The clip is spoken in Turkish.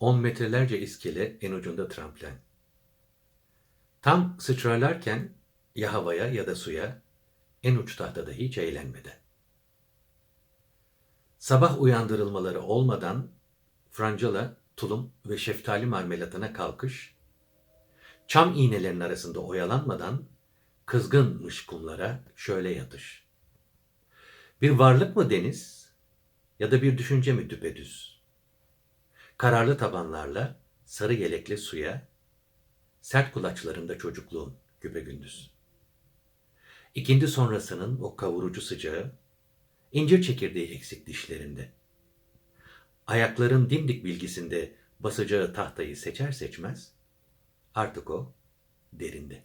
On metrelerce iskele en ucunda tramplen. Tam sıçrarlarken ya havaya ya da suya en uç tahtada hiç eğlenmeden. Sabah uyandırılmaları olmadan francala, tulum ve şeftali marmelatına kalkış, çam iğnelerinin arasında oyalanmadan kızgınmış kumlara şöyle yatış. Bir varlık mı deniz ya da bir düşünce mi düpedüz? Kararlı tabanlarla, sarı yelekli suya, sert kulaçlarında çocukluğun güpegündüz. İkindi sonrasının o kavurucu sıcağı, incir çekirdeği eksik dişlerinde. Ayakların dimdik bilgisinde basacağı tahtayı seçer seçmez, artık o derinde.